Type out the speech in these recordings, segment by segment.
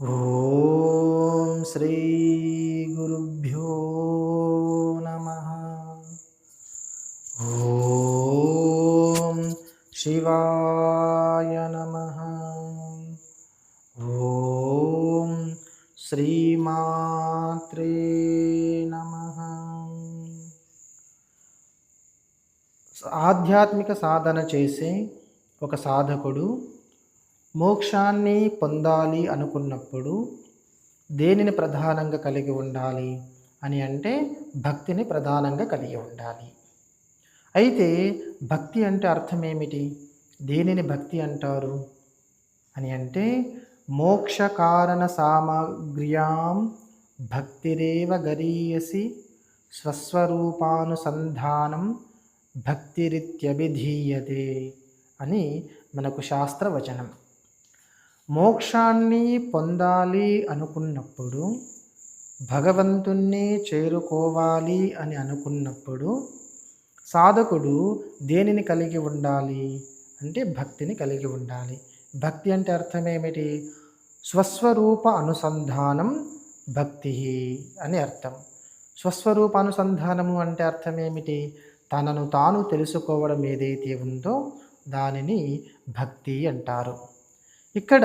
ఓం శ్రీ గురుభ్యో నమ. ఓం శివాయ నమ. ఓం శ్రీమాత్రే నమ. ఆధ్యాత్మిక సాధన చేసే ఒక సాధకుడు మోక్షాన్ని పొందాలి అనుకున్నప్పుడు దేనిని ప్రధానంగా కలిగి ఉండాలి అని అంటే భక్తిని ప్రధానంగా కలిగి ఉండాలి. అయితే భక్తి అంటే అర్థం ఏమిటి? దేనిని భక్తి అంటారు? అని అంటే మోక్ష కారణ సామగ్ర్యాం భక్తిరేవ గరీయసి స్వస్వరూపానుసంధానం భక్తిరిత్యభిధీయతే అని మనకు శాస్త్రవచనం. మోక్షాన్ని పొందాలి అనుకున్నప్పుడు భగవంతుణ్ణి చేరుకోవాలి అని అనుకున్నప్పుడు సాధకుడు దేనిని కలిగి ఉండాలి? అంటే భక్తిని కలిగి ఉండాలి. భక్తి అంటే అర్థం ఏమిటి? స్వస్వరూప అనుసంధానం భక్తి అని అర్థం. స్వస్వరూప అనుసంధానము అంటే అర్థం ఏమిటి? తనను తాను తెలుసుకోవడం ఏదైతే ఉందో దానిని భక్తి అంటారు. ఇక్కడ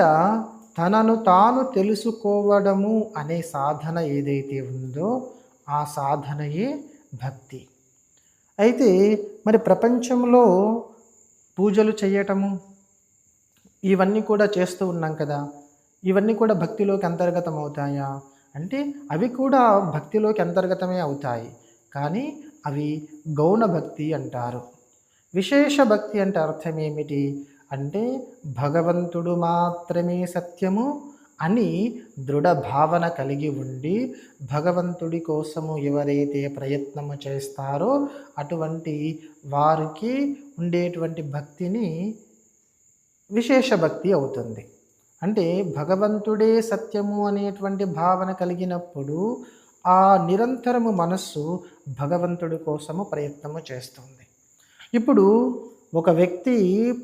తనను తాను తెలుసుకోవడము అనే సాధన ఏదైతే ఉందో ఆ సాధనయే భక్తి. అయితే మరి ప్రపంచంలో పూజలు చేయటము ఇవన్నీ కూడా చేస్తూ ఉన్నాం కదా. ఇవన్నీ కూడా భక్తిలోకి అంతర్గతం అవుతాయా అంటే అవి కూడా భక్తిలోకి అంతర్గతమే అవుతాయి. కానీ అవి గౌణ భక్తి అంటారు. విశేష భక్తి అంటే అర్థం ఏమిటి? అంటే భగవంతుడు మాత్రమే సత్యము అని దృఢ భావన కలిగి ఉండి భగవంతుడి కోసము ఎవరైతే ప్రయత్నము చేస్తారో అటువంటి వారికి ఉండేటువంటి భక్తిని విశేష భక్తి అవుతుంది. అంటే భగవంతుడే సత్యము అనేటువంటి భావన కలిగినప్పుడు ఆ నిరంతరము మనస్సు భగవంతుడి కోసము ప్రయత్నము చేస్తుంది. ఇప్పుడు ఒక వ్యక్తి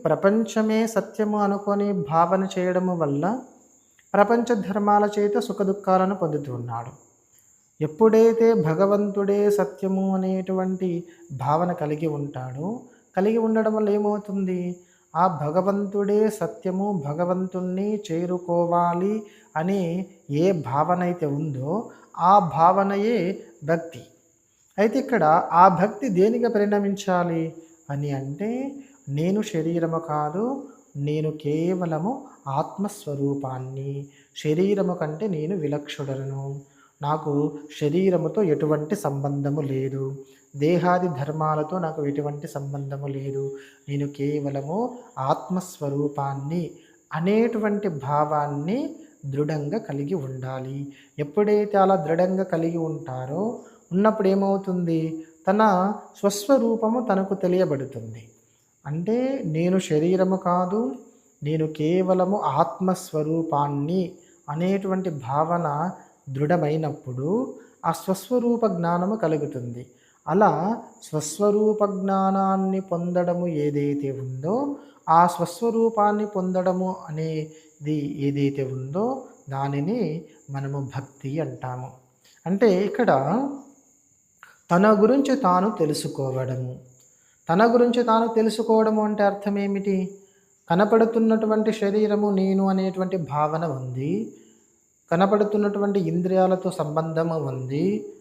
ప్రపంచమే సత్యము అనుకొని భావన చేయడము వల్ల ప్రపంచ ధర్మాల చేత సుఖదుఖాలను పొందుతున్నాడు ఎప్పుడైతే భగవంతుడే సత్యము అనేటువంటి భావన కలిగి ఉంటాడో కలిగి ఉండడం వల్ల ఏమవుతుంది? ఆ భగవంతుడే సత్యము భగవంతుణ్ణి చేరుకోవాలి అనే ఏ భావన అయితే ఉందో ఆ భావనయే భక్తి. అయితే ఇక్కడ ఆ భక్తి దేనిగా పరిణమించాలి? అని అంటే నేను శరీరము కాదు నేను కేవలము ఆత్మస్వరూపాన్ని. శరీరము కంటే నేను విలక్షుడను నాకు శరీరముతో ఎటువంటి సంబంధము లేదు. దేహాది ధర్మాలతో నాకు ఎటువంటి సంబంధము లేదు. నేను కేవలము ఆత్మస్వరూపాన్ని అనేటువంటి భావాన్ని దృఢంగా కలిగి ఉండాలి. ఎప్పుడైతే అలా దృఢంగా కలిగి ఉంటారో ఉన్నప్పుడు ఏమవుతుంది? తన స్వస్వరూపము తనకు తెలియబడుతుంది. అంటే నేను శరీరము కాదు నేను కేవలము ఆత్మస్వరూపాన్ని అనేటువంటి భావన దృఢమైనప్పుడు ఆ స్వస్వరూప జ్ఞానము కలుగుతుంది. అలా స్వస్వరూప జ్ఞానాన్ని పొందడము ఏదైతే ఉందో ఆ స్వస్వరూపాన్ని పొందడము అనేది ఏదైతే ఉందో దానిని మనము భక్తి అంటాము. అంటే ఇక్కడ తన గురించి తాను తెలుసుకోవడము. తన గురించి తాను తెలుసుకోవడము అంటే అర్థం ఏమిటి? కనపడుతున్నటువంటి శరీరము నేను అనేటువంటి భావన ఉంది. కనపడుతున్నటువంటి ఇంద్రియాలతో సంబంధము ఉంది.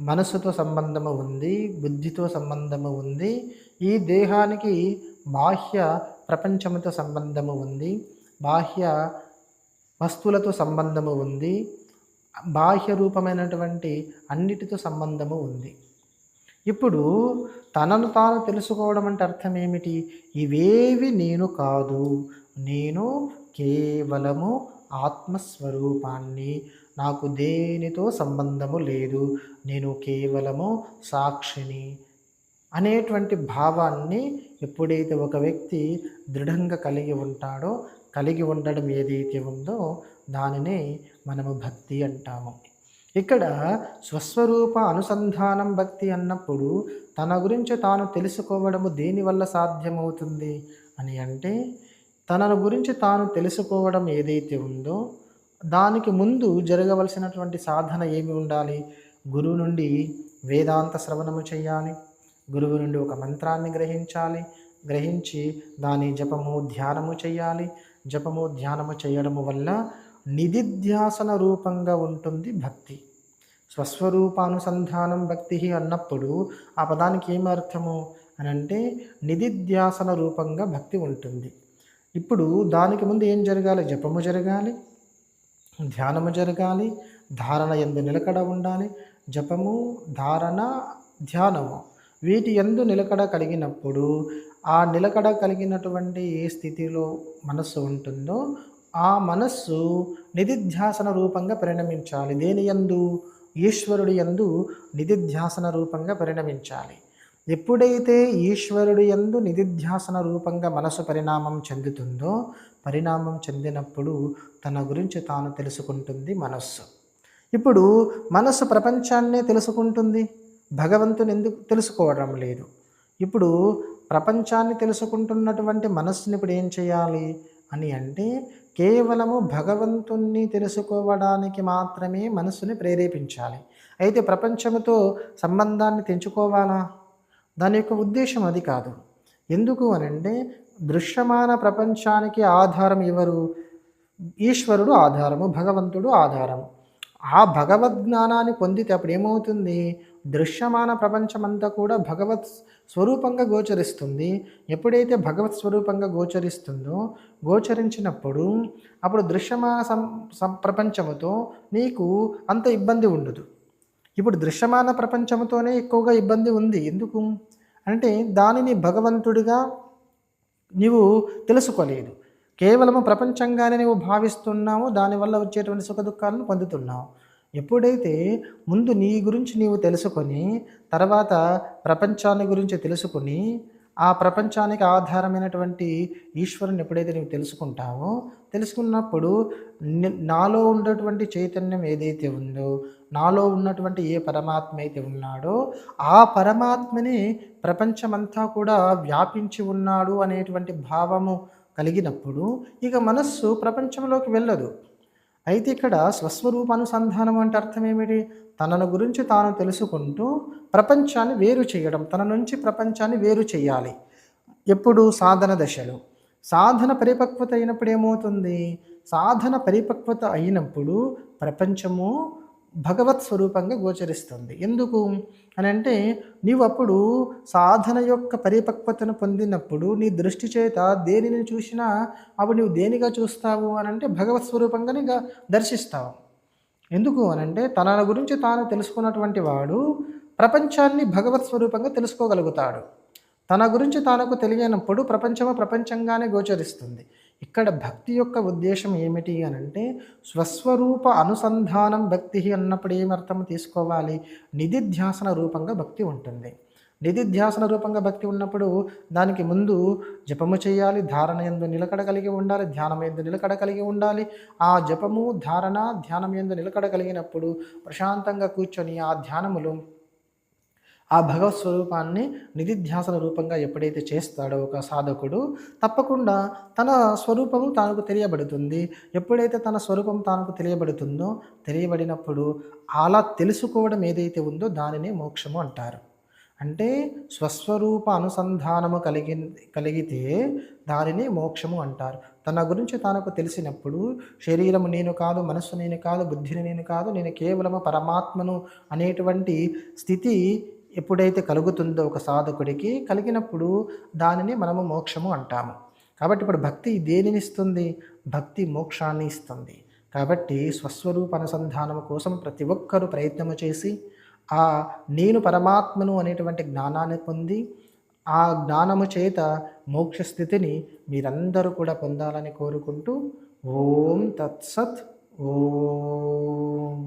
మనసుతో సంబంధము ఉంది. బుద్ధితో సంబంధము ఉంది. ఈ దేహానికి బాహ్య ప్రపంచముతో సంబంధము ఉంది. బాహ్య వస్తువులతో సంబంధము ఉంది. బాహ్య రూపమైనటువంటి అన్నిటితో సంబంధము ఉంది. ఇప్పుడు తనను తాను తెలుసుకోవడం అంటే అర్థం ఏమిటి? ఇవేవి నేను కాదు నేను కేవలము ఆత్మస్వరూపాన్ని నాకు దేనితో సంబంధము లేదు నేను కేవలము సాక్షిని అనేటువంటి భావాన్ని ఎప్పుడైతే ఒక వ్యక్తి దృఢంగా కలిగి ఉంటాడో కలిగి ఉండడం ఏదైతే ఉందో దానిని మనము భక్తి అంటాము. ఇక్కడ స్వస్వరూప అనుసంధానం భక్తి అన్నప్పుడు తన గురించి తాను తెలుసుకోవడము దేనివల్ల సాధ్యమవుతుంది అని అంటే తనను గురించి తాను తెలుసుకోవడం ఏదైతే ఉందో దానికి ముందు జరగవలసినటువంటి సాధన ఏమి ఉండాలి? గురువు నుండి వేదాంత శ్రవణము చేయాలి. గురువు నుండి ఒక మంత్రాన్ని గ్రహించాలి. గ్రహించి దాని జపము ధ్యానము చేయాలి. జపము ధ్యానము చేయడము వల్ల నిధిధ్యాసన రూపంగా ఉంటుంది భక్తి. స్వస్వరూపానుసంధానం భక్తి అన్నప్పుడు ఆ పదానికి ఏమర్థము అని అంటే నిధిధ్యాసన రూపంగా భక్తి ఉంటుంది. ఇప్పుడు దానికి ముందు ఏం జరగాలి? జపము జరగాలి. ధ్యానము జరగాలి. ధారణ ఎందు నిలకడ ఉండాలి. జపము ధారణ ధ్యానము వీటి ఎందు నిలకడ కలిగినప్పుడు ఆ నిలకడ కలిగినటువంటి ఏ స్థితిలో మనస్సు ఉంటుందో ఆ మనస్సు నిధిధ్యాసన రూపంగా పరిణమించాలి. దేని యందు? ఈశ్వరుడి యందు నిధిధ్యాసన రూపంగా పరిణమించాలి. ఎప్పుడైతే ఈశ్వరుడి యందు నిధిధ్యాసన రూపంగా మనసు పరిణామం చెందుతుందో పరిణామం చెందినప్పుడు తన గురించి తాను తెలుసుకుంటుంది మనస్సు. ఇప్పుడు మనస్సు ప్రపంచాన్నే తెలుసుకుంటుంది. భగవంతుని ఎందుకు తెలుసుకోవడం లేదు? ఇప్పుడు ప్రపంచాన్ని తెలుసుకుంటున్నటువంటి మనస్సుని ఇప్పుడు ఏం చేయాలి? అని అంటే కేవలము భగవంతుణ్ణి తెలుసుకోవడానికి మాత్రమే మనస్సుని ప్రేరేపించాలి. అయితే ప్రపంచముతో సంబంధాన్ని తెంచుకోవాలా? దాని యొక్క ఉద్దేశం అది కాదు. ఎందుకు అనంటే దృశ్యమాన ప్రపంచానికి ఆధారం ఎవరు? ఈశ్వరుడు ఆధారము భగవంతుడు ఆధారము ఆ భగవద్ జ్ఞానాన్ని పొందితే అప్పుడు ఏమవుతుంది? దృశ్యమాన ప్రపంచమంతా కూడా భగవత్ స్వరూపంగా గోచరిస్తుంది. ఎప్పుడైతే భగవత్ స్వరూపంగా గోచరిస్తుందో గోచరించినప్పుడు అప్పుడు దృశ్యమాన సం ప్రపంచముతో నీకు అంత ఇబ్బంది ఉండదు. ఇప్పుడు దృశ్యమాన ప్రపంచముతోనే ఎక్కువగా ఇబ్బంది ఉంది. ఎందుకు? అంటే దానిని భగవంతుడిగా నీవు తెలుసుకోలేదు. కేవలము ప్రపంచంగానే నువ్వు భావిస్తున్నావు దానివల్ల వచ్చేటువంటి సుఖ దుఃఖాలను పొందుతున్నావు. ఎప్పుడైతే ముందు నీ గురించి నీవు తెలుసుకొని తర్వాత ప్రపంచాన్ని గురించి తెలుసుకుని ఆ ప్రపంచానికి ఆధారమైనటువంటి ఈశ్వరుని ఎప్పుడైతే నీవు తెలుసుకుంటావో తెలుసుకున్నప్పుడు నాలో ఉన్నటువంటి చైతన్యం ఏదైతే ఉందో నాలో ఉన్నటువంటి ఏ పరమాత్మ అయితే ఉన్నాడో ఆ పరమాత్మని ప్రపంచమంతా కూడా వ్యాపించి ఉన్నాడు అనేటువంటి భావము కలిగినప్పుడు ఇక మనస్సు ప్రపంచంలోకి వెళ్ళదు. అయితే ఇక్కడ స్వస్వరూపానుసంధానం అంటే అర్థం ఏమిటి? తనను గురించి తాను తెలుసుకుంటూ ప్రపంచాన్ని వేరు చేయడం తన నుంచి ప్రపంచాన్ని వేరు చేయాలి. ఎప్పుడు? సాధన దశలో. సాధన పరిపక్వత అయినప్పుడు ఏమవుతుంది? సాధన పరిపక్వత అయినప్పుడు ప్రపంచము భగవత్ స్వరూపంగా గోచరిస్తుంది. ఎందుకు? అని అంటే నీవు అప్పుడు సాధన యొక్క పరిపక్వతను పొందినప్పుడు నీ దృష్టి చేత దేనిని చూసినా అప్పుడు నీవు దేనిగా చూస్తావు? అని అంటే భగవత్ స్వరూపంగా నీగా దర్శిస్తావు. ఎందుకు? అని అంటే తన గురించి తాను తెలుసుకున్నటువంటి వాడు ప్రపంచాన్ని భగవత్ స్వరూపంగా తెలుసుకోగలుగుతాడు. తన గురించి తనకు తెలియనప్పుడు ప్రపంచము ప్రపంచంగానే గోచరిస్తుంది. ఇక్కడ భక్తి యొక్క ఉద్దేశం ఏమిటి అని అంటే స్వస్వరూప అనుసంధానం భక్తి అన్నప్పుడు ఏమర్థం తీసుకోవాలి? నిధిధ్యాసన రూపంగా భక్తి ఉంటుంది. నిధిధ్యాసన రూపంగా భక్తి ఉన్నప్పుడు దానికి ముందు జపము చేయాలి ధారణ ఎందు నిలకడ కలిగి ఉండాలి ధ్యానం ఎందు నిలకడ కలిగి ఉండాలి. ఆ జపము ధారణ ధ్యానం ఎందు నిలకడ కలిగినప్పుడు ప్రశాంతంగా కూర్చొని ఆ ధ్యానములు ఆ భగవత్ స్వరూపాన్ని నిధిధ్యాసన రూపంగా ఎప్పుడైతే చేస్తాడో ఒక సాధకుడు తప్పకుండా తన స్వరూపము తనకు తెలియబడుతుంది. ఎప్పుడైతే తన స్వరూపం తనకు తెలియబడుతుందో తెలియబడినప్పుడు అలా తెలుసుకోవడం ఏదైతే ఉందో దానినే మోక్షము అంటారు. అంటే స్వస్వరూప అనుసంధానము కలిగి కలిగితే దానిని మోక్షము అంటారు. తన గురించి తనకు తెలిసినప్పుడు శరీరము నేను కాదు మనస్సు నేను కాదు బుద్ధిని నేను కాదు నేను కేవలము పరమాత్మను అనేటువంటి స్థితి ఎప్పుడైతే కలుగుతుందో ఒక సాధకుడికి కలిగినప్పుడు దానిని మనము మోక్షము అంటాము. కాబట్టి ఇప్పుడు భక్తి దేనిని ఇస్తుంది? భక్తి మోక్షాన్ని ఇస్తుంది. కాబట్టి స్వస్వరూప అనుసంధానం కోసం ప్రతి ఒక్కరూ ప్రయత్నము చేసి ఆ నేను పరమాత్మను అనేటువంటి జ్ఞానాన్ని పొంది ఆ జ్ఞానము చేత మోక్ష స్థితిని మీరందరూ కూడా పొందాలని కోరుకుంటూ ఓం తత్సత్ ఓం.